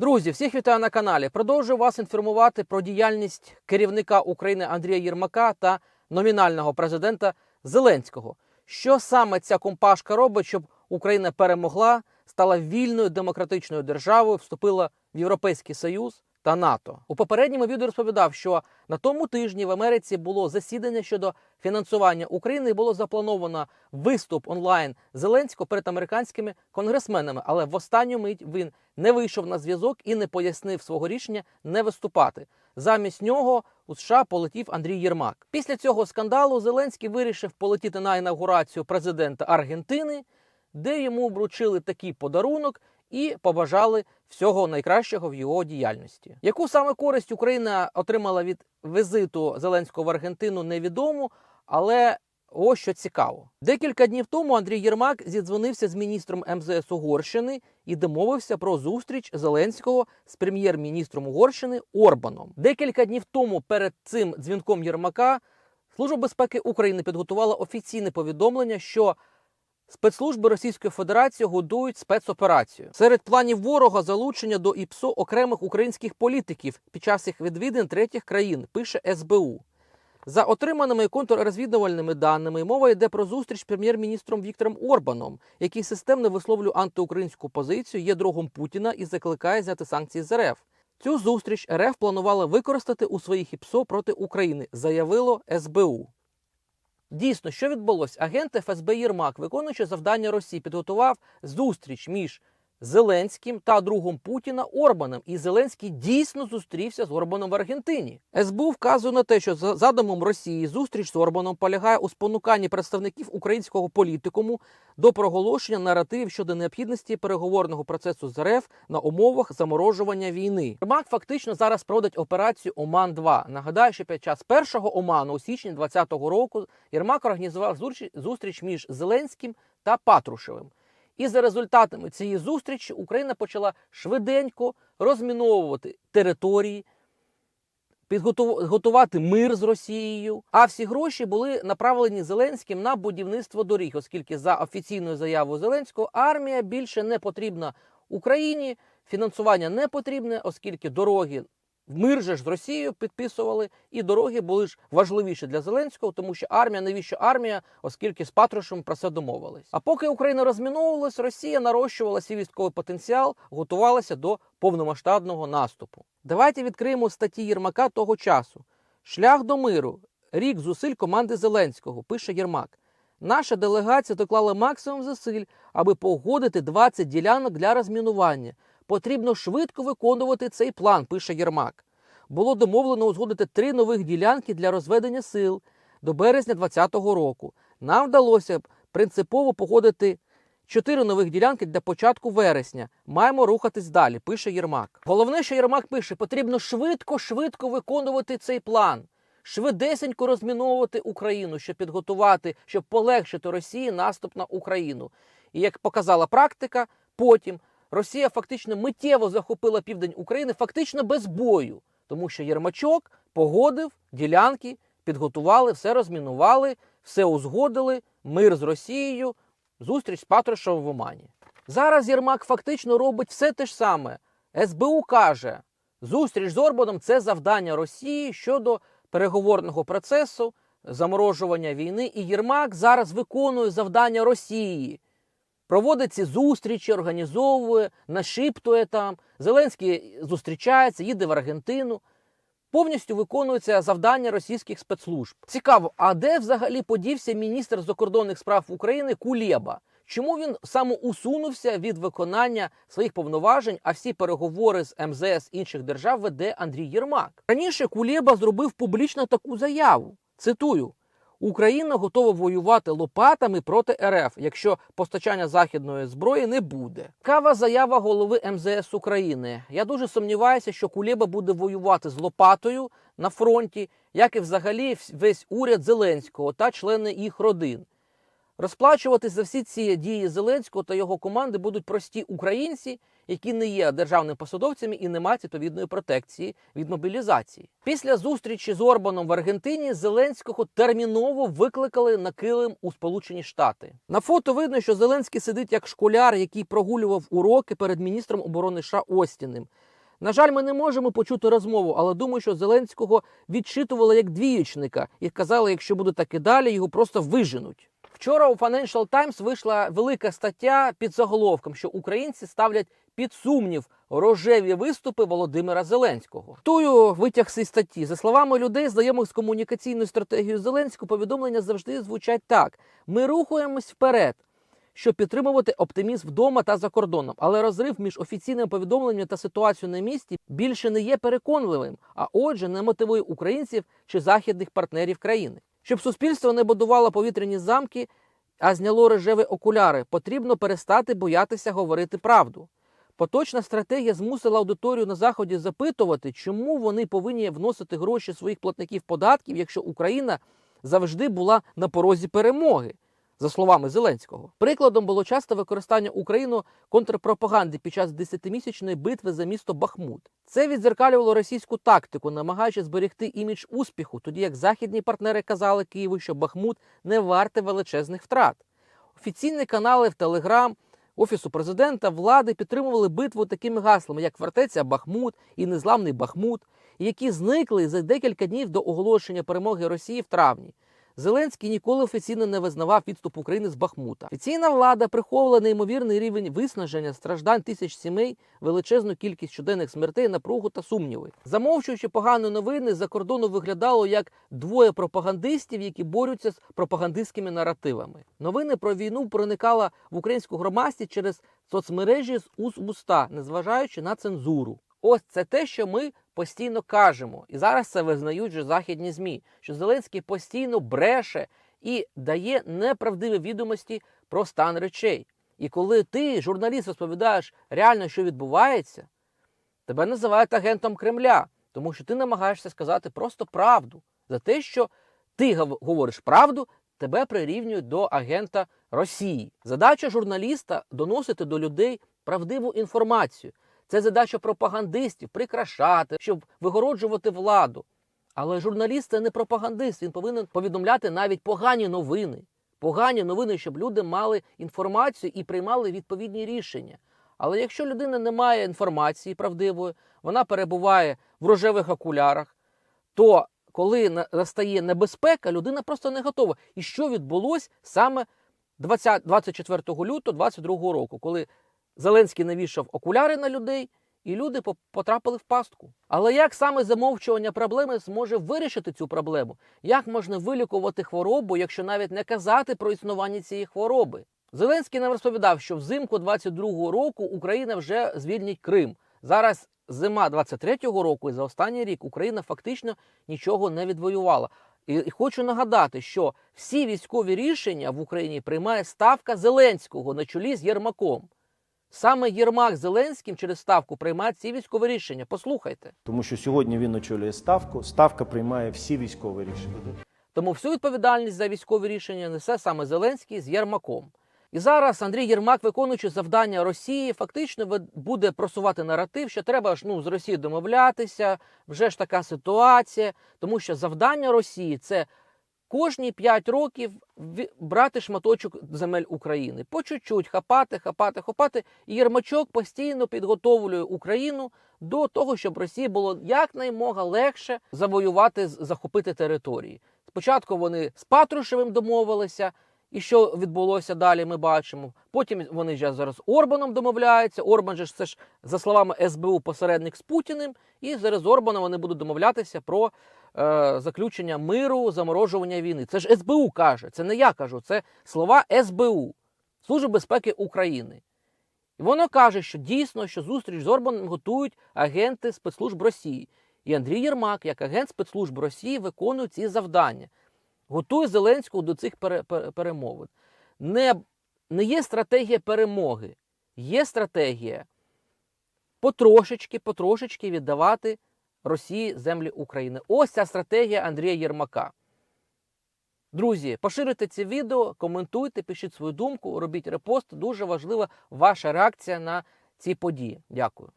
Друзі, всіх вітаю на каналі. Продовжую вас інформувати про діяльність керівника України Андрія Єрмака та номінального президента Зеленського. Що саме ця компашка робить, щоб Україна перемогла, стала вільною демократичною державою, вступила в Європейський Союз та НАТО. У попередньому відео розповідав, що на тому тижні в Америці було засідання щодо фінансування України і було заплановано виступ онлайн Зеленського перед американськими конгресменами. Але в останню мить він не вийшов на зв'язок і не пояснив свого рішення не виступати. Замість нього у США полетів Андрій Єрмак. Після цього скандалу Зеленський вирішив полетіти на інаугурацію президента Аргентини, де йому вручили такий подарунок і побажали всього найкращого в його діяльності. Яку саме користь Україна отримала від візиту Зеленського в Аргентину, невідомо, але ось що цікаво. Декілька днів тому Андрій Єрмак зідзвонився з міністром МЗС Угорщини і домовився про зустріч Зеленського з прем'єр-міністром Угорщини Орбаном. Декілька днів тому перед цим дзвінком Єрмака Служба безпеки України підготувала офіційне повідомлення, що Спецслужби Російської Федерації годують спецоперацію. Серед планів ворога залучення до ІПСО окремих українських політиків під час їх відвідин третіх країн, пише СБУ. За отриманими контррозвідувальними даними, мова йде про зустріч з прем'єр-міністром Віктором Орбаном, який системно висловлює антиукраїнську позицію, є другом Путіна і закликає зняти санкції з РФ. Цю зустріч РФ планувала використати у своїх ІПСО проти України, заявило СБУ. Дійсно, що відбулося? Агент ФСБ Єрмак, виконуючи завдання Росії, підготував зустріч між Зеленським та другом Путіна Орбаном. І Зеленський дійсно зустрівся з Орбаном в Аргентині. СБУ вказує на те, що за задумом Росії зустріч з Орбаном полягає у спонуканні представників українського політикуму до проголошення наративів щодо необхідності переговорного процесу з РФ на умовах заморожування війни. Єрмак фактично зараз проводить операцію Оман 2 Нагадаю, що під час першого Оману у січні 2020 року Єрмак організував зустріч між Зеленським та Патрушевим. І за результатами цієї зустрічі Україна почала швиденько розміновувати території, підготу- готувати мир з Росією. А всі гроші були направлені Зеленським на будівництво доріг, оскільки за офіційною заявою Зеленського армія більше не потрібна Україні, фінансування не потрібне, оскільки дороги. Мир же ж з Росією підписували, і дороги були ж важливіші для Зеленського, тому що армія, навіщо армія, оскільки з Патрушем про це домовились. А поки Україна розміновувалась, Росія нарощувала свій військовий потенціал, готувалася до повномасштабного наступу. Давайте відкриємо статті Єрмака того часу. Шлях до миру. Рік зусиль команди Зеленського, пише Єрмак. Наша делегація доклала максимум зусиль, аби погодити 20 ділянок для розмінування. Потрібно швидко виконувати цей план, пише Єрмак. Було домовлено узгодити три нових ділянки для розведення сил до березня 2020 року. Нам вдалося принципово погодити чотири нових ділянки для початку вересня. Маємо рухатись далі, пише Єрмак. Головне, що Єрмак пише, потрібно швидко, швидко виконувати цей план. Швидесенько розміновувати Україну, щоб підготувати, щоб полегшити Росії наступ на Україну. І як показала практика, потім Росія фактично миттєво захопила південь України, фактично без бою, тому що Єрмачок погодив ділянки, підготували, все розмінували, все узгодили, мир з Росією, зустріч з Патрушевим в Омані. Зараз Єрмак фактично робить все те ж саме. СБУ каже, зустріч з Орбаном це завдання Росії щодо переговорного процесу, заморожування війни. І Єрмак зараз виконує завдання Росії проводить ці зустрічі, організовує, нашіптує там. Зеленський зустрічається, їде в Аргентину. Повністю виконується завдання російських спецслужб. Цікаво, а де взагалі подівся міністр закордонних справ України Кулєба? Чому він самоусунувся від виконання своїх повноважень, а всі переговори з МЗС інших держав веде Андрій Єрмак? Раніше Кулєба зробив публічно таку заяву. Цитую: Україна готова воювати лопатами проти РФ, якщо постачання західної зброї не буде. Кава заява голови МЗС України. Я дуже сумніваюся, що Кулєба буде воювати з лопатою на фронті, як і взагалі весь уряд Зеленського та члени їх родин. Розплачуватись за всі ці дії Зеленського та його команди будуть прості українці, які не є державними посадовцями і не мають відповідної протекції від мобілізації. Після зустрічі з Орбаном в Аргентині Зеленського терміново викликали на килим у Сполучені Штати. На фото видно, що Зеленський сидить як школяр, який прогулював уроки перед міністром оборони США Остіним. На жаль, ми не можемо почути розмову, але думаю, що Зеленського відчитували як двіючника і казали, якщо буде так і далі, його просто виженуть. Вчора у Financial Times вийшла велика стаття під заголовком, що українці ставлять під сумнів рожеві виступи Володимира Зеленського. Тую витяг з статті. За словами людей, знайомих з комунікаційною стратегією Зеленського, повідомлення завжди звучать так: ми рухаємось вперед. Щоб підтримувати оптимізм вдома та за кордоном, але розрив між офіційним повідомленням та ситуацією на місці більше не є переконливим, а отже, не мотивує українців чи західних партнерів країни. Щоб суспільство не будувало повітряні замки, а зняло рожеві окуляри, потрібно перестати боятися говорити правду. Поточна стратегія змусила аудиторію на заході запитувати, чому вони повинні вносити гроші своїх платників податків, якщо Україна завжди була на порозі перемоги. За словами Зеленського, прикладом було часто використання Україну контрпропаганди під час десятимісячної битви за місто Бахмут. Це відзеркалювало російську тактику, намагаючись зберегти імідж успіху, тоді як західні партнери казали Києву, що Бахмут не варте величезних втрат. Офіційні канали в Телеграм, Офісу президента, влади підтримували битву такими гаслами, як фортеця Бахмут і незламний Бахмут, які зникли за декілька днів до оголошення перемоги Росії в травні. Зеленський ніколи офіційно не визнавав відступ України з Бахмута. Офіційна влада приховувала неймовірний рівень виснаження, страждань тисяч сімей, величезну кількість щоденних смертей, напругу та сумніви. Замовчуючи погані новини, за кордону виглядало як двоє пропагандистів, які борються з пропагандистськими наративами. Новини про війну проникала в українську громадськість через соцмережі з уст в уста, незважаючи на цензуру. Ось це те, що ми постійно кажемо, і зараз це визнають вже західні змі, що Зеленський постійно бреше і дає неправдиві відомості про стан речей. І коли ти, журналіст, розповідаєш реально, що відбувається, тебе називають агентом Кремля, тому що ти намагаєшся сказати просто правду. За те, що ти говориш правду, тебе прирівнюють до агента Росії. Задача журналіста доносити до людей правдиву інформацію. Це задача пропагандистів прикрашати, щоб вигороджувати владу. Але журналіст це не пропагандист. Він повинен повідомляти навіть погані новини. Погані новини, щоб люди мали інформацію і приймали відповідні рішення. Але якщо людина не має інформації правдивої, вона перебуває в рожевих окулярах, то коли настає небезпека, людина просто не готова. І що відбулось саме 20, 24 лютого 22 року, коли Зеленський навішав окуляри на людей, і люди по- потрапили в пастку. Але як саме замовчування проблеми зможе вирішити цю проблему? Як можна вилікувати хворобу, якщо навіть не казати про існування цієї хвороби? Зеленський нам розповідав, що взимку 22-го року Україна вже звільнить Крим. Зараз зима 23-го року, і за останній рік Україна фактично нічого не відвоювала. І хочу нагадати, що всі військові рішення в Україні приймає ставка Зеленського на чолі з Єрмаком. Саме Єрмак Зеленським через ставку приймає ці військові рішення. Послухайте. Тому що сьогодні він очолює ставку. Ставка приймає всі військові рішення. Тому всю відповідальність за військові рішення несе саме Зеленський з Єрмаком. І зараз Андрій Єрмак, виконуючи завдання Росії, фактично буде просувати наратив, що треба ж ну з Росією домовлятися. Вже ж така ситуація, тому що завдання Росії це кожні 5 років брати шматочок земель України, по чуть-чуть хапати, хапати, хапати. І Єрмачок постійно підготовлює Україну до того, щоб Росії було якнаймога легше завоювати, захопити території. Спочатку вони з Патрушевим домовилися. І що відбулося далі, ми бачимо. Потім вони вже зараз Орбаном домовляються. Орбан же ж це ж за словами СБУ посередник з Путіним. І зараз з Орбаном вони будуть домовлятися про е, заключення миру, заморожування війни. Це ж СБУ каже, це не я кажу, це слова СБУ Служби безпеки України. І воно каже, що дійсно, що зустріч з Орбаном готують агенти спецслужб Росії. І Андрій Єрмак, як агент спецслужб Росії, виконує ці завдання. Готує Зеленського до цих пере- пере- перемовин. Не, не є стратегія перемоги, є стратегія потрошечки, потрошечки віддавати Росії землі України. Ось ця стратегія Андрія Єрмака. Друзі, поширюйте це відео, коментуйте, пишіть свою думку, робіть репост. Дуже важлива ваша реакція на ці події. Дякую.